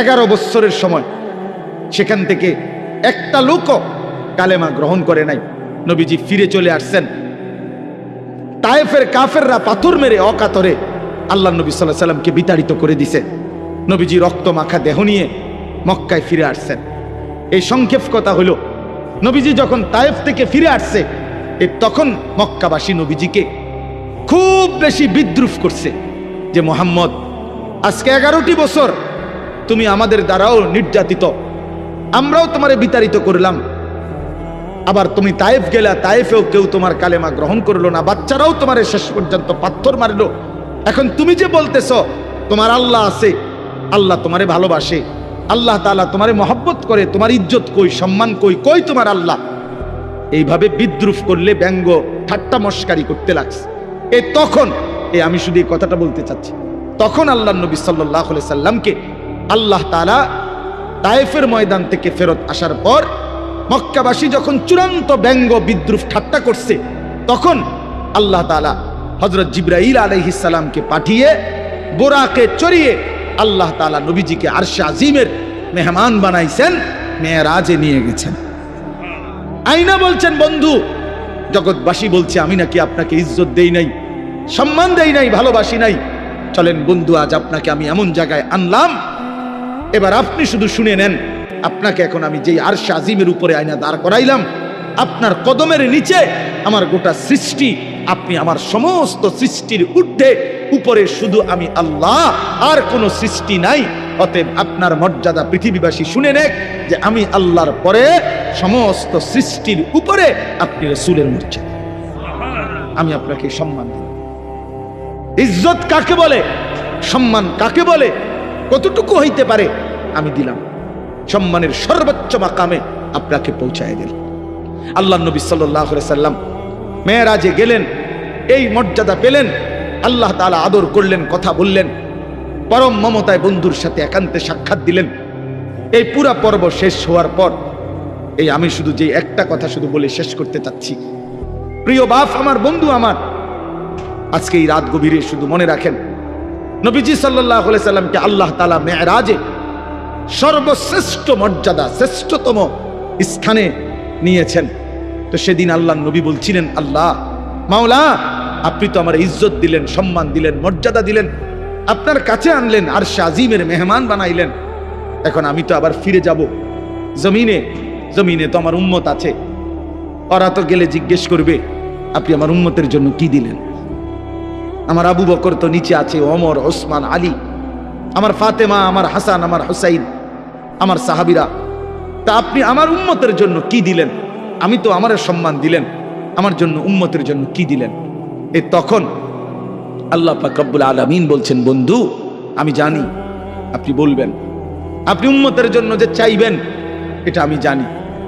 এগারো বৎসরের সময় সেখান থেকে একটা লোকও কালেমা গ্রহণ করে নাই। নবীজি ফিরে চলে আসছেন। তায়েফের কাফেররা পাথর মেরে অকাতরে আল্লাহ নবী সাল্লাহ সাল্লামকে বিতাড়িত করে দিছে। নবীজি রক্ত মাখা দেহ নিয়ে মক্কায় ফিরে আসছেন। এই সংক্ষেপ কথা হলো, নবীজি যখন তায়েফ থেকে ফিরে আসছে, এ তখন মক্কাবাসী নবীজিকে খুব বেশি বিদ্রুপ করছে যে, মোহাম্মদ, আজকে এগারোটি বছর তুমি আমাদের দ্বারাও নির্যাতিত। আমরাও তোমারে বিতাড়িত করলাম। আবার তুমি তায়েফ গেলা, তায়েফেও কেউ তোমার কালেমা গ্রহণ করল না। বাচ্চারাও তোমার শেষ পর্যন্ত পাথর মারলো। এখন তুমি যে বলতেছ, তোমার আল্লাহ আছে, আল্লাহ তোমারে ভালোবাসে, আল্লাহ তাআলা তোমারে মহব্বত করে, তোমার ইজ্জত কই, সম্মান কই কই তোমার আল্লাহ? এইভাবে বিদ্রুপ করলে ব্যঙ্গ, ঠাট্টা মস্কারি করতে লাগছে। এ তখন, এ আমি শুধু এই কথাটা বলতে চাচ্ছি। তখন আল্লাহ নবী সাল্লাহ সাল্লামকে আল্লাহ তাআলা তায়েফের ময়দান থেকে ফেরত আসার পর মক্কাবাসী যখন চূড়ান্ত ব্যঙ্গ বিদ্রুপ ঠাট্টা করছে, তখন আল্লাহ তালা হজরত জিব্রাইল আলাইহিসালামকে পাঠিয়ে বোরাকে চড়িয়ে আল্লাহ তাআলা নবীজিকে আরশে আজিমের মেহমান বানাইছেন, মেয়েরাজে নিয়ে গেছেন। আইনা বলছেন, বন্ধু, জগৎবাসী বলছে, আমি নাকি আপনাকে ইজ্জত দেই নাই, সম্মান দেই নাই, ভালোবাসি নাই। চলেন বন্ধু, আজ আপনাকে আমি এমন জায়গায় আনলাম এবার আপনি শুধু শুনে নেন, আপনাকে এখন আমি যেই আরশে আজিমের উপরে আয়না দাঁড় করাইলাম, আপনার কদমের নিচে আমার গোটা সৃষ্টি, আপনি আমার সমস্ত সৃষ্টির ঊর্ধ্বে, উপরে শুধু আমি আল্লাহ, আর কোনো সৃষ্টি নাই, অতএব আপনার মর্যাদা পৃথিবীবাসী শুনে নেক যে আমি আল্লাহর পরে সমস্ত সৃষ্টির উপরে আপনি রসুলের মর্যাদা। আমি আপনাকে সম্মান দিই ইজ্জত কাকে বলে? সম্মান কাকে বলে? কতটুকু হইতে পারে, আমি দিলাম। সম্মানের সর্বোচ্চ মাকামে আপনাকে পৌঁছায় দিল আল্লাহ নবী সাল্লাহ সাল্লাম মেয়েরাজে গেলেন, এই মর্যাদা পেলেন, আল্লাহ তাআলা আদর করলেন, কথা বললেন, পরম মমতায় বন্ধুর সাথে একান্তে সাক্ষাৎ দিলেন। এই পুরা পর্ব শেষ হওয়ার পর, এই আমি শুধু যে একটা কথা শুধু বলে শেষ করতে চাচ্ছি। প্রিয় বাপ, আমার বন্ধু আমার, আজকে এই রাত গভীরে শুধু মনে রাখেন নবীজি সাল্লাহ সাল্লামকে আল্লাহ তালা মেয়েরাজে সর্বশ্রেষ্ঠ মর্যাদা, শ্রেষ্ঠতম স্থানে নিয়েছেন। তো সেদিন আল্লাহ নবী বলছিলেন, আল্লাহ, মাওলা, আপনি তো আমার ইজ্জত দিলেন, সম্মান দিলেন, মর্যাদা দিলেন, আপনার কাছে আনলেন আর আজিমের মেহমান বানাইলেন। এখন আমি তো আবার ফিরে যাব। জমিনে জমিনে তো আমার উম্মত আছে। ওরা তো গেলে জিজ্ঞেস করবে, আপনি আমার উম্মতের জন্য কি দিলেন? আমার আবু বকর তো নিচে আছে অমর ওসমান, আলী। আমার ফাতেমা, আমার হাসান, আমার হুসাইন, আমার সাহাবিরা। তা আপনি আমার উম্মতের জন্য কি দিলেন? আমি তো আমার সম্মান দিলেন। আমার জন্য উম্মতের জন্য কি দিলেন? এ তখন আল্লাহ ফাকবুল আলমিন বলছেন, বন্ধু, আমি জানি, আপনি বলবেন। আপনি উম্মতের জন্য যে চাইবেন, এটা আমি জানি।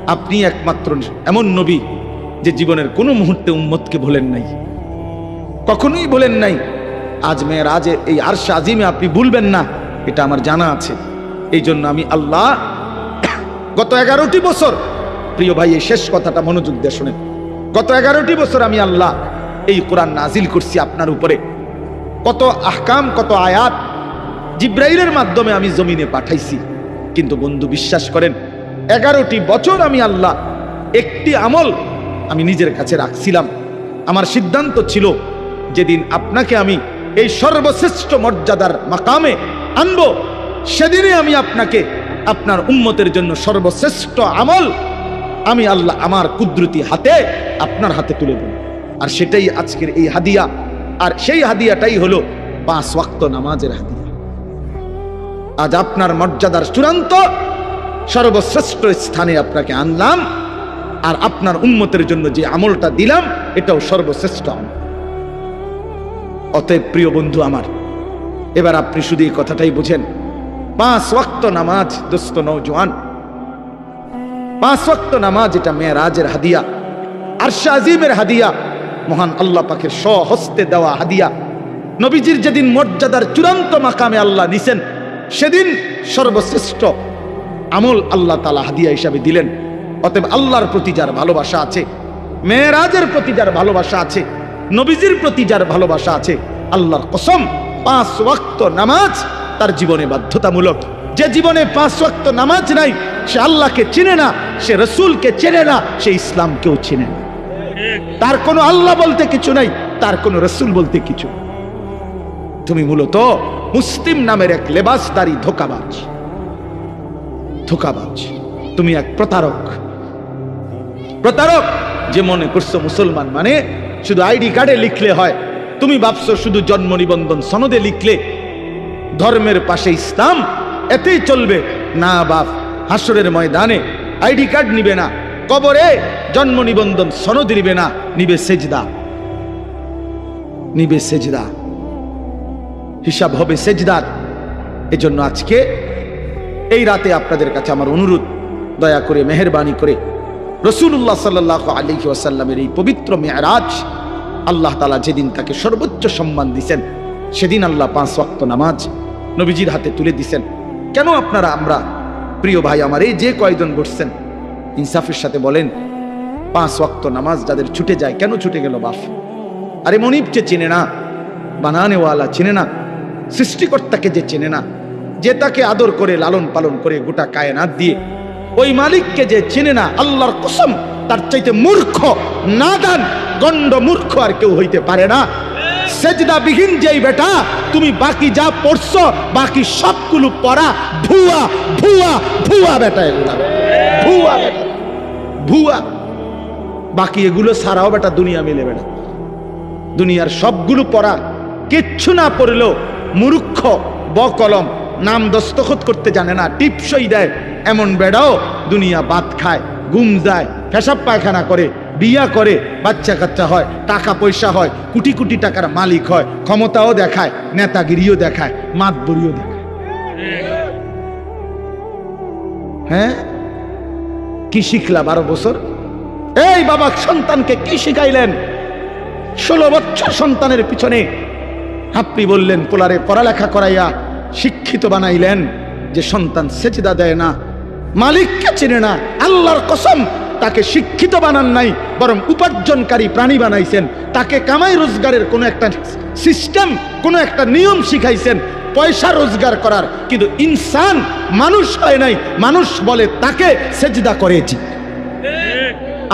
আপনি একমাত্র এমন নবী যে জীবনের কোনো মুহূর্তে উম্মতকে ভোলেন নাই। কখনোই বলেন নাই। আজ মেয়ের আজ এই আরশা আজিমে আপনি ভুলবেন না, এটা আমার জানা আছে। এই জন্য আমি আল্লাহ গত এগারোটি বছর, প্রিয় ভাই, এই শেষ কথাটা মনোযোগ দিয়ে শোনেন। গত এগারোটি বছর আমি আল্লাহ এই কোরআন নাজিল করছি আপনার উপরে। কত আহকাম, কত আয়াত জিব্রাইলের মাধ্যমে আমি জমিনে পাঠাইছি। কিন্তু বন্ধু, বিশ্বাস করেন, এগারোটি বছর আমি আল্লাহ একটি আমল আমি নিজের কাছে রাখছিলাম। আমার সিদ্ধান্ত ছিল যেদিন আপনাকে আমি এই সর্বশ্রেষ্ঠ মর্যাদার মাকামে আনব সেদিনে আমি আপনাকে আপনার উম্মতের জন্য সর্বশ্রেষ্ঠ আমল আমি আল্লাহ আমার কুদরতি হাতে আপনার হাতে তুলে দেব। আর সেটাই আজকের এই হাদিয়া। আর সেই হাদিয়াটাই হলো পাঁচ ওয়াক্ত নামাজের হাদিয়া। আজ আপনার মর্যাদার চূড়ান্ত সর্বশ্রেষ্ঠ স্থানে আপনাকে আনলাম, আর আপনার উন্মতের জন্য যে আমলটা দিলাম, এটাও সর্বশ্রেষ্ঠ আমল। অতএব প্রিয় বন্ধু আমার, এবার আপনি শুধু এই কথাটাই বুঝেন। পাঁচ ওয়াক্ত নামাজ, দোস্ত নৌজওয়ান পাঁচ ওয়াক্ত নামাজ, এটা মেয়েরাজের হাদিয়া আর আজিমের হাদিয়া, মহান আল্লাহ পাকের স্বহস্তে দেওয়া হাদিয়া। নবীজির যেদিন মর্যাদার চূড়ান্ত মাকামে আল্লাহ নিছেন, সেদিন সর্বশ্রেষ্ঠ আমল আল্লাহ তালা হাদিয়া হিসাবে দিলেন। অতএব আল্লাহর প্রতি যার ভালোবাসা আছে, মেয়েরাজের প্রতি যার ভালোবাসা আছে নবীজির প্রতি যার ভালোবাসা আছে, আল্লাহর কসম, পাঁচ ওয়াক্ত নামাজ তার জীবনে বাধ্যতামূলক। যে জীবনে পাঁচ ওয়াক্ত নামাজ নাই, সে আল্লাহকে চিনে না, সে রসুলকে চেনে না, সে ইসলামকেও চিনে না। তার কোনো আল্লাহ বলতে কিছু নাই, তার কোনো রসুল বলতে কিছু তুমি মূলত মুসলিম নামের এক লেবাসদারি ধোকাবাজ। ধোকাবাজ। তুমি এক প্রতারক। প্রতারক যে মনে করছ মুসলমান মানে শুধু আইডি কার্ডে লিখলে হয়। তুমি ভাবছ শুধু জন্ম নিবন্ধন সনদে লিখলে? ধর্মের পাশে ইসলাম, এতেই চলবে। না বাপ হাসরের ময়দানে আইডি কার্ড নিবে না। কবরে জন্ম নিবন্ধন সনদ নিবে না। নিবে সেজদা। নিবে সেজদা। হিসাব হবে সেজদার। এজন্য আজকে এই রাতে আপনাদের কাছে আমার অনুরোধ, দয়া করে, মেহরবানি করে রসুল্লাহ সাল্লাহ আলী ওয়াসাল্লামের এই পবিত্র মেয়ারাজ, আল্লাহ তালা যেদিন তাকে সর্বোচ্চ সম্মান দিছেন, সেদিন আল্লাহ পাঁচ ওয়াক্ত নামাজ নবীজির হাতে তুলে দিছেন। কেন আপনারা আমরা, প্রিয় ভাই আমার, এই যে কয়জন বসছেন, ইনসাফের সাথে বলেন, পাঁচ ওয়াক্ত নামাজ যাদের ছুটে যায়, কেন ছুটে গেল বাফ আরে মনিবকে চেনে না, বানানেওয়ালা চেনে না, সৃষ্টিকর্তাকে যে চেনে না, যে তাকে আদর করে, লালন পালন করে গোটা কায়নাত দিয়ে ওই মালিককে যে চিনে না, আল্লাহর কসম, তার চাইতে মূর্খ, নাদান, গণ্ড মূর্খ আর কেউ হইতে পারে না। সেজদা বিহীন যেই বেটা, তুমি বাকি যা পড়ছো, বাকি সবগুলো পড়া, ভুয়া ভুয়া ভুয়া বেটা এগুলা। ভুয়া বেটা। ভুয়া। বাকি এগুলো সারাও বেটা দুনিয়া মিলে বেটা দুনিয়ার সবগুলো পড়া, কিচ্ছু না পড়লেও মূর্খ, বকলম নাম দস্তখত করতে জানে না, টিপসই দেয় এমন বেড়াও, দুনিয়া বাদ খায় গুম যায়, পেশাব পায়খানা করে, বিয়া করে, বাচ্চা কাচ্চা হয়, টাকা পয়সা হয়, কোটি কোটি টাকার মালিক হয়, ক্ষমতাও দেখায়, নেতাগিরিও দেখায়, মাতবরিও দেখায়। হ্যাঁ? কি শিখলা বারো বছর? এই বাবা, সন্তানকে কি শিখাইলেন? ষোলো বছর সন্তানের পিছনে আপনি বললেন, পোলারে পড়ালেখা করাইয়া শিক্ষিত বানাইলেন, যে সন্তান সেচিদা দেয় না মালিককে চেনে না, আল্লাহর কসম, তাকে শিক্ষিত বানান নাই, বরং উপার্জনকারী প্রাণী বানাইছেন। তাকে কামাই রোজগারের কোনো একটা সিস্টেম কোনো একটা নিয়ম শিখাইছেন, পয়সা রোজগার করার। কিন্তু ইনসান মানুষ হয় নাই, মানুষ বলে তাকে সেজদা করেছি।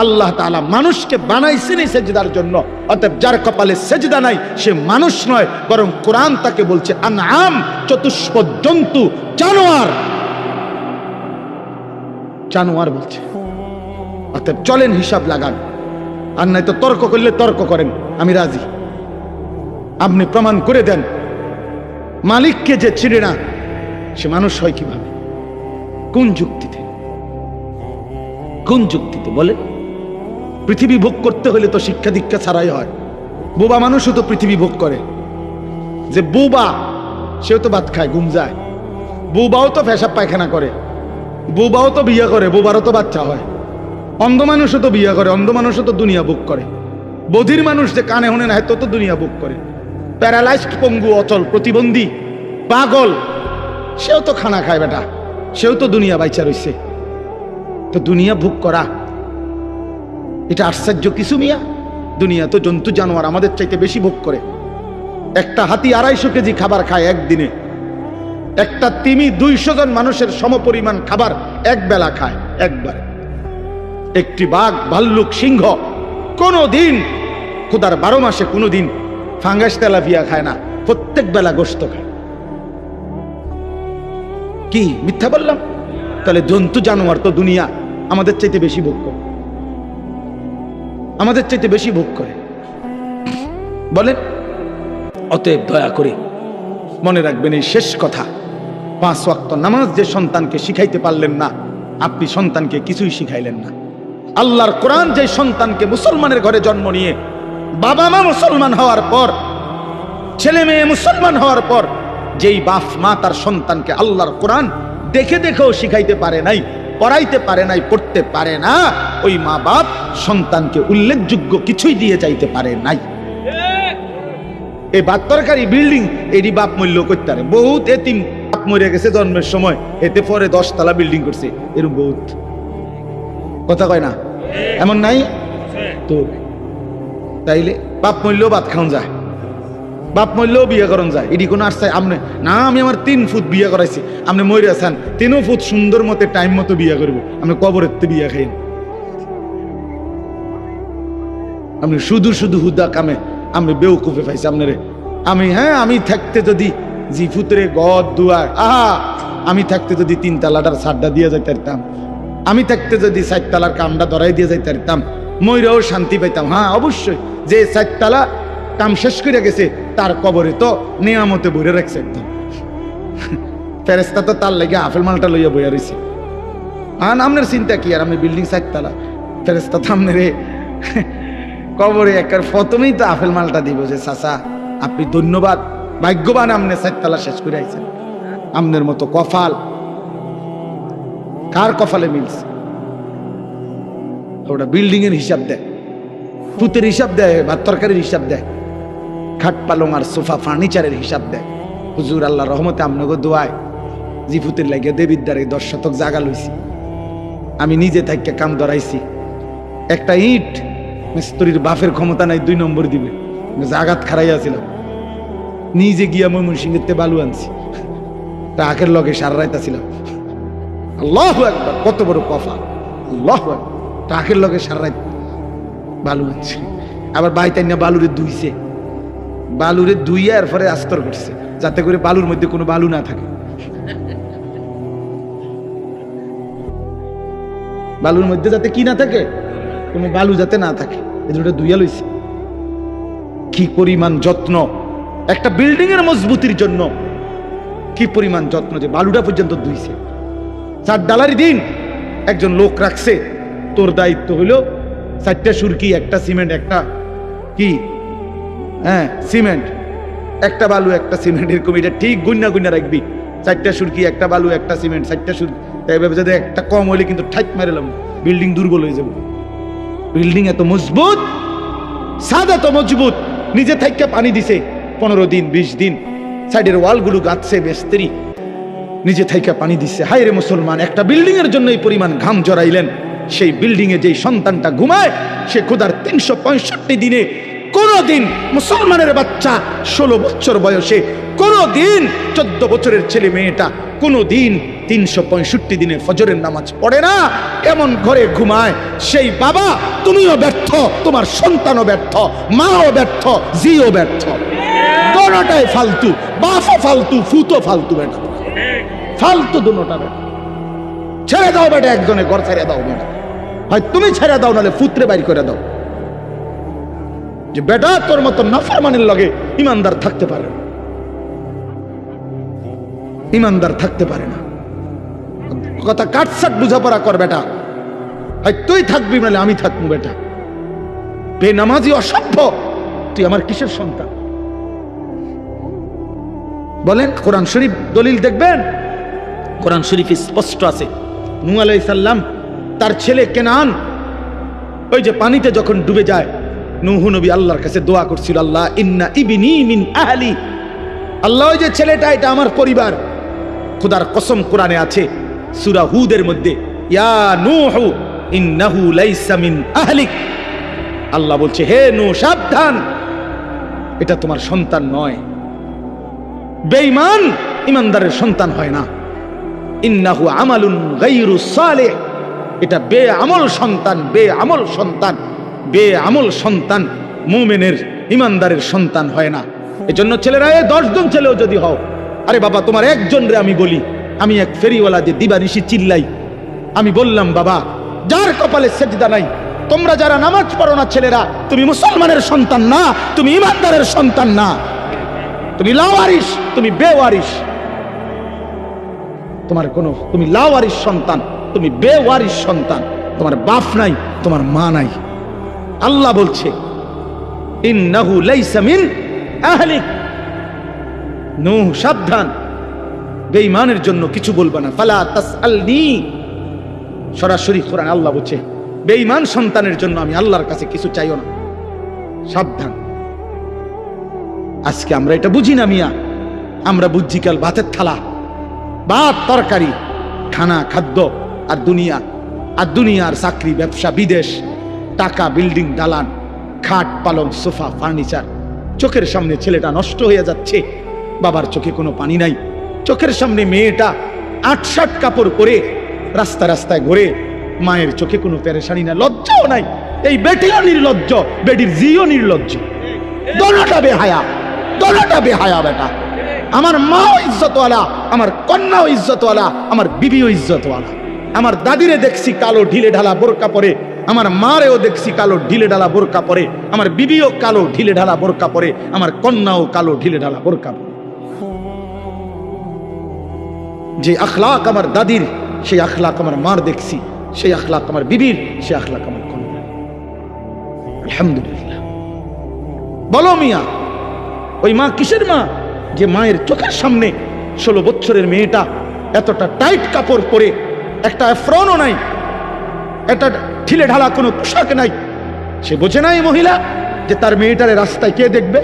আল্লাহ তাআলা মানুষকে বানাইছেন সেজদার জন্য, অতএব যার কপালে সেজদা নাই, সে মানুষ নয়, বরং কোরআন তাকে বলছে, আনআম চতুষ্প জন্তু জানোয়ার। জানোয়ার বলছে, অতএব চলেন হিসাব লাগান। আর নাই তো তর্ক করলে তর্ক করেন, আমি রাজি। আপনি প্রমাণ করে দেন, মালিককে যে চিনে না, সে মানুষ হয় কীভাবে? কোন যুক্তিতে? কোন যুক্তিতে? বলে পৃথিবী ভোগ করতে হলে তো শিক্ষা দীক্ষা ছাড়াই হয়। বোবা মানুষও তো পৃথিবী ভোগ করে। যে বোবা, সেও তো ভাত খায়, ঘুম যায়। বোবাও তো পেশাব পায়খানা করে। বোবাও তো বিয়ে করে, বোবারও তো বাচ্চা হয়। অন্ধ মানুষও তো বিয়ে করে, অন্ধ মানুষও তো দুনিয়া বুক করে। বধির মানুষ যে কানে হনে না তো তো দুনিয়া বুক করে। প্যারালাইজড পঙ্গু, অচল, প্রতিবন্ধী, পাগল, সেও তো খানা খায় বেটা। সেও তো দুনিয়া বাইচা রইছে। তো দুনিয়া ভোগ করা, এটা আশ্চর্য কিছু মিয়া। দুনিয়া তো জন্তু জানোয়ার আমাদের চাইতে বেশি ভোগ করে। একটা হাতি আড়াইশো কেজি খাবার খায় একদিনে। একটা তিমি দুইশো জন মানুষের সমপরিমাণ খাবার এক বেলা খায়, একবার। একটি বাঘ, ভাল্লুক সিংহ কোনো দিন খুদার বারো মাসে কোনো দিন ফাঙ্গাস তেলাপিয়া খায় না, প্রত্যেক বেলা গোস্ত খায়। কি, মিথ্যা বললাম? তাহলে জন্তু, জানোয়ার তো দুনিয়া, আমাদের চাইতে বেশি ভোগ করে। আমাদের চাইতে বেশি ভোগ করে। বলেন? অতএব দয়া করে মনে রাখবেন এই শেষ কথা। পাঁচ ওয়াক্ত নামাজ যে সন্তানকে শিখাইতে পারলেন না, আপনি সন্তানকে কিছুই শিখাইলেন না। আল্লাহর কোরআন যে সন্তানকে মুসলমানের ঘরে জন্ম নিয়ে বাবা মা মুসলমান হওয়ার পর, ছেলে মেয়ে মুসলমান হওয়ার পর, যেই বাপ মা তার সন্তানকে আল্লাহর কোরআন দেখে দেখেও শিখাইতে পারে নাই, পড়াইতে পারে নাই, পড়তে পারে না, ওই মা বাপ সন্তানকে উল্লেখযোগ্য কিছুই দিয়ে যাইতে পারে নাই। এই বাত্তরকারী বিল্ডিং, এরই বাপ মূল্য করতে পারে বহুত এতিম। মরে গেছে জন্মের সময়। এতে পরে দশতলা বিল্ডিং করছে। এরকম বহুত। কথা কয় না? এমন নাই? তো তাইলে বাপ মূল্য ভাত খাওয়া যায়। বাপ মরলেও বিয়ে করন যায়। এটি কোনো আসছে আপনি না, আমি আমার তিন ফুট বিয়ে করাইছি। আপনি মরে আছেন তিনও ফুট সুন্দর মতে টাইম মতো বিয়ে করব। আপনি কবরের তো বিয়ে খাইন আপনি শুধু শুধু হুদা কামে। আমি বেউকুফে পাইছি আপনারে আমি হ্যাঁ আমি থাকতে যদি জি ফুতরে গদ দুয়ার আহা, আমি থাকতে যদি তিন তালাটার সাড্ডা দিয়ে যাইতে পারতাম আমি থাকতে যদি চারতলার কামটা ধরাই দিয়ে যাইতে পারতাম ময়রাও শান্তি পাইতাম। হ্যাঁ অবশ্যই, যে চারতলা কাম শেষ করে গেছে, তার কবরে তো নিয়ামতে ভরে রাখছে একদম। ফেরেস্তা তো তার লেগে আপেল মালটা লইয়া বইয়া রয়েছে আন আপনার চিন্তা কি আর? আপনি বিল্ডিং চারতলা। ফেরেস্তা তো আপনার কবরে একার প্রথমেই তো আপেল মালটা দিব যে, চাচা, আপনি ধন্যবাদ। ভাগ্যবান আপনি চারতলা শেষ করে আইছেন আপনার মতো কফাল কার কফালে মিলছে? ওটা বিল্ডিং এর হিসাব দেয়। পুতের হিসাব দেয়, ভাত তরকারির হিসাব দেয়। খাট পালং আর সোফা ফার্নিচারের হিসাব দেয়। হুজুর আল্লাহ রহমতে আপনাকে দোয়ায় জিফুতের লাগে দ্বারে দশ শতক জাগা লইছি। আমি নিজে থাইকে কাম ধরাইছি। একটা ইট, মিস্ত্রির বাফের ক্ষমতা নাই, দুই নম্বর দিবে। জাগাত খারাইয়াছিলাম নিজে গিয়া ময়মন সিংহের তে বালু আনছি। টাকের লগে সারা রাইতাছিলাম আল্লাহ একবার কত বড় কফা। আল্লাহ টাকের লগে সারা রাইত বালু আনছি। আবার বাইতাই না বালুরে দুইছে বালুরে এর পরে আস্তর করছে যাতে করে বালুর মধ্যে কোনো বালু না থাকে। বালুর মধ্যে যাতে কি না থাকে, কোনো বালু যাতে না থাকে দুটো দুইয়া লইছে। কি পরিমাণ যত্ন। একটা বিল্ডিং এর মজবুতির জন্য কি পরিমাণ যত্ন যে বালুটা পর্যন্ত ধুইছে। চার ডালারি দিন। একজন লোক রাখছে। তোর দায়িত্ব হইল চারটা সুরকি, একটা সিমেন্ট, একটা কি? হ্যাঁ সিমেন্ট। একটা বালু, একটা সিমেন্ট। এরকম এটা ঠিক গুন্না গুন্না রাখবি। চারটা সুরকি, একটা বালু, একটা সিমেন্ট, চারটা সুর এইভাবে যদি একটা কম হইলে কিন্তু ঠাইট মারেলাম বিল্ডিং দুর্বল হয়ে যাবে। বিল্ডিং এত মজবুত সাদ এত মজবুত, নিজে থাইকা পানি দিছে। পনেরো দিন, বিশ দিন, সাইডের ওয়ালগুলো গাচ্ছে বেস্তেরি নিজে থাইকা পানি দিচ্ছে হায় রে মুসলমান, একটা বিল্ডিং এর জন্য এই পরিমাণ ঘাম জড়াইলেন। সেই বিল্ডিং এ যেই সন্তানটা ঘুমায়, সে খুদার তিনশো পঁয়ষট্টি দিনে কোনো দিন মুসলমানের বাচ্চা ষোলো বছর বয়সে কোনো দিন চোদ্দ বছরের ছেলে মেয়েটা কোনো দিন তিনশো পঁয়ষট্টি দিনে ফজরের নামাজ পড়ে না। এমন ঘরে ঘুমায়, সেই বাবা তুমিও ব্যর্থ, তোমার সন্তানও ব্যর্থ, মাও ব্যর্থ জিও ব্যর্থ। দোনোটাই ফালতু, বাফও ফালতু ফুতো ফালতু বেটা। ফালতু দুটা বেটা। ছেড়ে দাও বেটা একজনে, ঘর ছেড়ে দাও বেটা। হয় তুমি ছেড়ে দাও, নাহলে ফুত্রে বাইর করে দাও। যে বেটা, তোর মতো নাফরমানের লগে ইমানদার থাকতে পারে না। ইমানদার থাকতে পারে না। কথা কাটসাট বুঝাপড়া কর বেটা। হয় তুই থাকবি নাহলে আমি থাকব বেটা। বেনামাজি অসভ্য। তুই আমার কিসের সন্তান? বলেন কোরআন শরীফ দলিল দেখবেন? কোরআন শরীফ স্পষ্ট আছে। নু আলাইসাল্লাম তার ছেলে কেনান ওই যে পানিতে যখন ডুবে যায় নুহু নবী আল্লাহর কাছে দোয়া করছিল আল্লাহ ইন্না ইবিনি মিন আহলি। আল্লাহ ওই যে ছেলেটা এটা আমার পরিবার। খোদার কসম কোরআনে আছে সুরা হুদের মধ্যে ইয়া নূহু ইন্নাহু লাইসা মিন আহলিক। আল্লাহ বলছে হে নূহ সাবধান। এটা তোমার সন্তান নয়। বেঈমান ইমানদারের সন্তান হয় না। ইন্নাহু আমালুন গাইরু সালেহ। এটা বে আমল সন্তান বে আমল সন্তান বে আমল সন্তান মুমিনের ইমানদারের সন্তান হয় না। এজন্য ছেলেরা, এ দশজন ছেলেও যদি হও, আরে বাবা, তোমার একজন রে আমি বলি, আমি এক ফেরিওয়ালা যে দিবানিশি চিল্লাই। আমি বললাম, বাবা, যার কপালে সেজদা নাই, তোমরা যারা নামাজ পড়ো না ছেলেরা, তুমি মুসলমানের সন্তান না, তুমি ইমানদারের সন্তান না। তুমি লাওয়ারিস, তুমি বেওয়ারিস। তোমার কোনো, তুমি লাওয়ারিস সন্তান, তুমি বেওয়ারিস সন্তান। তোমার বাপ নাই, তোমার মা নাই। আল্লাহ বলছে সাবধান। বেঈমানের জন্য কিছু বলবা না। সরাসরি কোরআন আল্লাহ বলছে, বেঈমান সন্তানের জন্য আমি আল্লাহর কাছে কিছু চাইও না। সাবধান। আজকে আমরা এটা বুঝি না মিয়া। আমরা বুঝছি কাল ভাতের থালা ভাত তরকারি খানা খাদ্য আর দুনিয়া। আর দুনিয়ার চাকরি ব্যবসা বিদেশ টাকা বিল্ডিং দালান খাট পালং সোফা ফার্নিচার। চোখের সামনে ছেলেটা নষ্ট হয়ে যাচ্ছে বাবার চোখে কোনো পানি নাই। চোখের সামনে মেয়েটা আট ষাট কাপড় পরে রাস্তা রাস্তায় ঘুরে। মায়ের চোখে কোনো পেরেশানি না লজ্জাও নাই। এই বেটিও নির্লজ্জ বেটির জিও নির্লজ্জ। দোনোটা বেহায়া। দোনোটা বেহায়া বেটা। আমার মাও ইজ্জতওয়ালা, আমার কন্যাও ইজ্জতওয়ালা, আমার বিবিও ইজ্জতওয়ালা। আমার দাদিরে দেখছি কালো ঢিলে ঢালা বোরকা পরে, আমার মারেও দেখছি কালো ঢিলে ঢালা বোরকা পরে, আমার বিবিও কালো ঢিলে ঢালা বোরকা পরে, আমার কন্যাও কালো ঢিলে ঢালা বোরকা পরে। যে আখলাক আমার দাদির, সেই আখলাক আমার মার দেখছি, সেই আখলাক আমার বিবির, সেই আখলাক আমার কন্যা আলহামদুলিল্লাহ। বলো মিয়া ওই মা কিসের মা? যে মায়ের চোখের সামনে ষোলো বছরের মেয়েটা এতটা টাইট কাপড় পরে একটা ফ্রনও নাই, একটা ঢিলে ঢালা কোনো পোশাক নাই। সে বোঝে নাই মহিলা যে তার মেয়েটারে রাস্তায় কে দেখবে?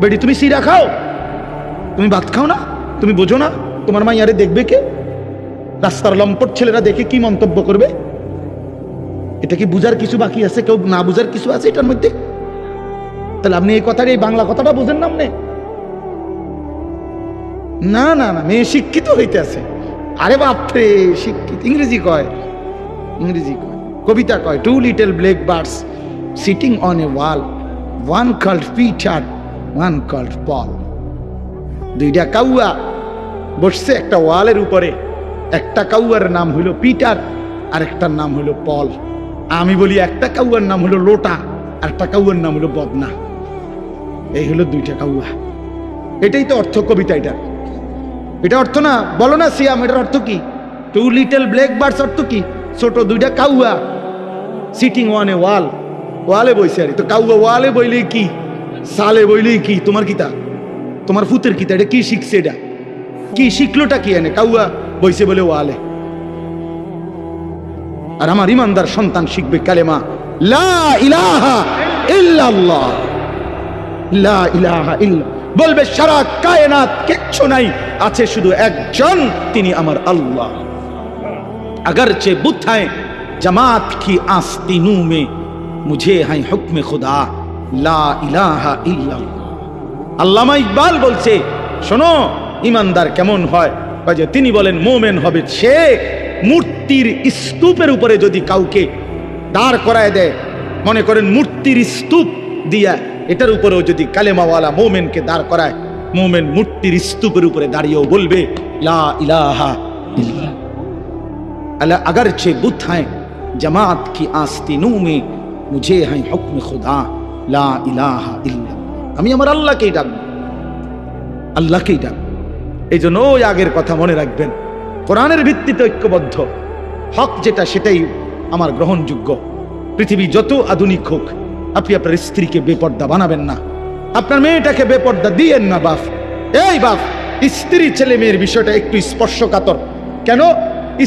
বেডি, তুমি সিরা খাও? তুমি ভাত খাও না? তুমি বোঝো না তোমার মাইয়ারে দেখবে কে? রাস্তার লম্পট ছেলেরা দেখে কি মন্তব্য করবে? এটা কি বুঝার কিছু বাকি আছে? কেউ না বুঝার কিছু আছে এটার মধ্যে? তাহলে আপনি এই কথাটা এই বাংলা কথাটা বুঝেন না আপনি? না না না, মেয়ে শিক্ষিত হইতে আছে আরে বাপরে, শিক্ষিত। ইংরেজি কয়। ইংরেজি কয়। কবিতা কয়। Two little black birds sitting on a wall one called Peter one called Paul দুইটা কাউয়া বসছে একটা ওয়ালের উপরে। একটা কাউয়ার নাম হইল পিটার আর একটার নাম হইল পল আমি বলি একটা কাউয়ার নাম হলো লোটা আর একটা কাউয়ার নাম হলো বদনা এই হলো দুইটা কাউয়া। এটাই তো অর্থ কবিতা এটা। এটা অর্থ না, বলো না সিয়াম, এটার অর্থ কি? টু লিটল ব্ল্যাক বার্ডস অর্থ কি? ছোট দুইটা কাউয়া। সিটিং ওয়ান এ ওয়াল ওয়ালে বইছে আর, তো কাউয়া ওয়ালে বইলে কি? সালে বইলে কি? তোমার কিতা? তোমার ফুতের কিতা? এটা কি শিখছে এটা? কি শিখলোটা কি এনে? কাউয়া বইছে বলে ওয়ালে। আর আমার ইমানদার সন্তান শিখবে কালেমা, লা ইলাহা ইল্লাল্লাহ। লা ইলাহা ইল্লা বলবে সারা কায়নাত কিচ্ছু নাই আছে শুধু একজন তিনি আমার আল্লাহ अगरचे बुत हैं जमात की आस्तीनों में मुझे है हुक्म खुदा ला इलाहा इल्लाल्लाह আল্লামা ইকবাল বলছে শোনো ইমানদার কেমন হয় কয় যে তিনি বলেন মোমেন হবে সে মূর্তির স্তূপের উপরে যদি কাউকে দাঁড় করায় দেয় মনে করেন মূর্তির স্তূপ দিয়া এটার উপরেও যদি কালেমাওয়ালা মোমেনকে দাঁড় করায়, মোমেন মূর্তির স্তূপের উপরে দাঁড়িয়েও বলবে, লা ইলাহা আল্লাহ আগার চে বুথ হ্যাঁ জামাত কি আস্তিনু মে মুঝে হ্যাঁ হকমে খুদা, লা ইলাহা ইল্লা আমি আমার আল্লাহকেই ডাকবো, আল্লাহকেই ডাক এই জন্য ওই আগের কথা মনে রাখবেন, কোরআনের ভিত্তিতে ঐক্যবদ্ধ। হক যেটা, সেটাই আমার গ্রহণযোগ্য। পৃথিবী যত আধুনিক হোক আপনি আপনার স্ত্রীকে বেপর্দা বানাবেন না। আপনার মেয়েটাকে বেপর্দা দিয়েন না, বাপ। এই, বাপ, স্ত্রী ছেলে মেয়ের বিষয়টা একটু স্পর্শকাতর। কেন?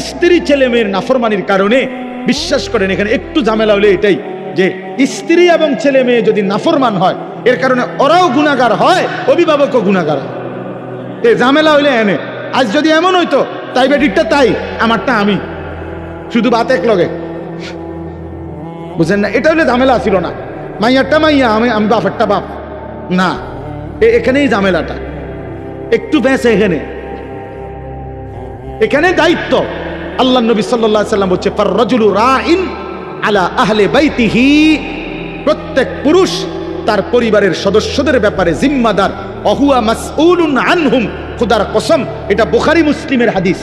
স্ত্রী ছেলে মেয়ের নাফরমানির কারণে, বিশ্বাস করেন, এখানে একটু ঝামেলা হলে এটাই যে, স্ত্রী এবং ছেলে মেয়ে যদি নাফরমান হয়, এর কারণে ওরাও গুণাগার হয়, অভিভাবকও গুণাগার হয়। এ ঝামেলা হইলে এনে, আজ যদি এমন হইতো, তাই বেটিরটা তাই, আমারটা আমি। শুধু বাত এক লগে। বুঝেন না, এটা হলে ঝামেলা ছিল না। মাইয়ারটা মাইয়া, আমি আমি বাপেরটা বাপ। না এখানেই ঝামেলাটা। একটু বেঁচে এখানে। এখানে দায়িত্ব। আল্লাহ নবী সাল্লাল্লাহু সাল্লাম বলছে ফার রজুলু রাইন আলা আহলে বাইতিহি। প্রত্যেক পুরুষ তার পরিবারের সদস্যদের ব্যাপারে জিম্মাদার। অহুয়া মাসউলুন আনহুম। খুদার কসম, এটা বোখারি মুসলিমের হাদিস।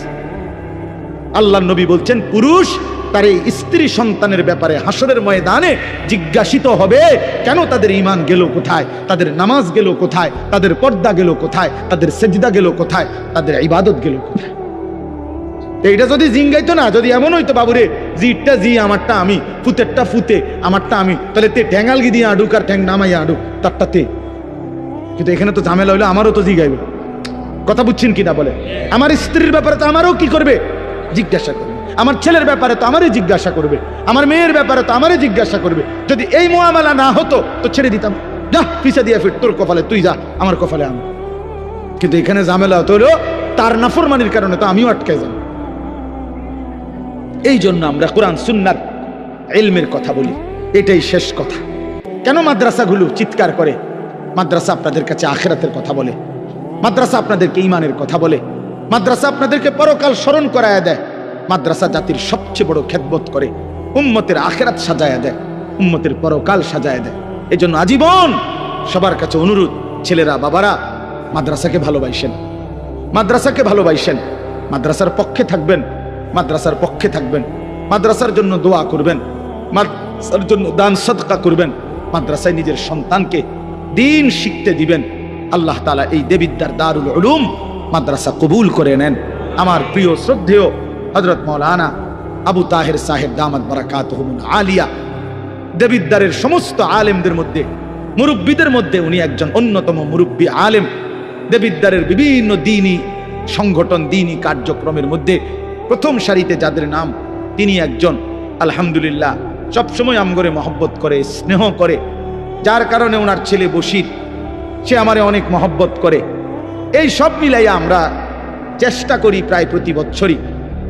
আল্লাহ নবী বলছেন, পুরুষ তার এই স্ত্রী সন্তানের ব্যাপারে হাসরের ময়দানে জিজ্ঞাসিত হবে, কেন তাদের ইমান গেল কোথায়? তাদের নামাজ গেল কোথায়? তাদের পর্দা গেল কোথায়? তাদের সেজদা গেল কোথায়? তাদের ইবাদত গেল কোথায়? এইটা যদি জিঙ্গাইতো না, যদি এমন হইতো, বাবুরে, জিটটা, জি, আমারটা আমি, ফুতেরটা ফুতে, আমারটা আমি, তাহলে তে ঠ্যাঙ্গাল গি দিয়ে আডুক আর ঠ্যাং নামাইয়া আডুক, তারটা তে। কিন্তু এখানে তো ঝামেলা হইল, আমারও তো জিগাইবে। কথা বুঝছেন কিনা বলে? আমার স্ত্রীর ব্যাপারে তো আমারও কি করবে? জিজ্ঞাসা করবে। আমার ছেলের ব্যাপারে তো আমারই জিজ্ঞাসা করবে, আমার মেয়ের ব্যাপারে তো আমারই জিজ্ঞাসা করবে। যদি এই মোয়ামেলা না হতো, তো ছেড়ে দিতাম। যা, পিছা দিয়ে ফির, তোর কপালে তুই যা, আমার কপালে আমি কিন্তু এখানে ঝামেলা হতো তার নাফরমানির কারণে তো আমিও আটকে যাব। এই জন্য আমরা কোরআন, সুন্নার এলমের কথা বলি। এটাই শেষ কথা। কেন মাদ্রাসাগুলো চিৎকার করে? মাদ্রাসা আপনাদের কাছে আখেরাতের কথা বলে। মাদ্রাসা আপনাদেরকে ইমানের কথা বলে। মাদ্রাসা আপনাদেরকে পরকাল স্মরণ করায় দেয়। মাদ্রাসা জাতির সবচেয়ে বড় খেদমত করে, উম্মতের আখেরাত সাজায় দেয়, উম্মতের পরকাল সাজায় দেয়। এই জন্য আজীবন সবার কাছে অনুরোধ, ছেলেরা, বাবারা, মাদ্রাসাকে ভালোবাসেন। মাদ্রাসাকে ভালোবাসেন। মাদ্রাসার পক্ষে থাকবেন, মাদ্রাসার পক্ষে থাকবেন। মাদ্রাসার জন্য দোয়া করবেন, মাদ্রাসার জন্য দান সদকা করবেন। মাদ্রাসায় নিজের সন্তানকে দিন শিখতে দিবেন। আল্লাহ তালা এই দেবিদ্যার দারুল উলুম মাদ্রাসা কবুল করে নেন। আমার প্রিয়, শ্রদ্ধেয় হজরত মৌলানা আবু তাহের সাহেব দামাত বারাকাত আলিয়া। দেবিদ্দারের সমস্ত আলেমদের মধ্যে, মুরব্বীদের মধ্যে উনি একজন অন্যতম মুরব্বী আলেম। দেবিদ্দারের বিভিন্ন দিনই সংগঠন দিনই কার্যক্রমের মধ্যে প্রথম সারিতে যাদের নাম, তিনি একজন, আলহামদুলিল্লাহ, সবসময় আমগরে মহব্বত করে, স্নেহ করে। যার কারণে ওনার ছেলে বসির সে আমারে অনেক মহব্বত করে। এই সব মিলাইয়া আমরা চেষ্টা করি প্রায় প্রতি বছরই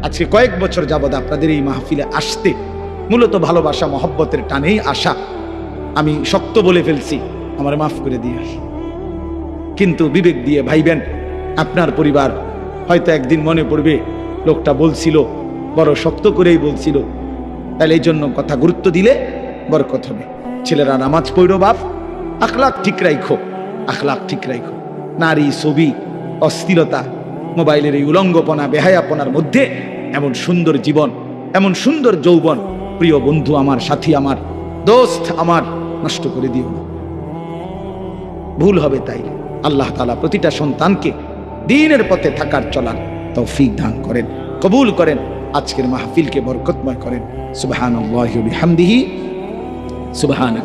আজকে কয়েক বছর যাবৎ আপনাদের এই মাহফিলে আসতে মূলত ভালোবাসা, মহব্বতের টানেই আসা আমি শক্ত বলে ফেলছি, আমার মাফ করে দিয়ে কিন্তু বিবেক দিয়ে ভাইবেন, আপনার পরিবার, হয়তো একদিন মনে পড়বে, লোকটা বলছিল, বড় শক্ত করেই বলছিল, তাহলে এই জন্য কথা গুরুত্ব দিলে বরকত হবে। ছেলেরা নামাজ পড়ো বাপ, আখলাখ ঠিক রাইখো, আখলাখ ঠিক রাইখো। নারী ছবি, অস্থিরতা মোবাইলের এই উলঙ্গপনা, বেহায়াপনার মধ্যে এমন সুন্দর জীবন, এমন সুন্দর যৌবন, প্রিয় বন্ধু আমার, সাথী আমার, দোস্ত আমার, নষ্ট করে দিও না। ভুল হবে তাই আল্লাহ তালা প্রতিটা সন্তানকে দিনের পথে থাকার চলার তৌফিক দান করেন, কবুল করেন, আজকের মাহফিলকে বরকতময় করেন। সুবাহান হামদিহি সুবাহান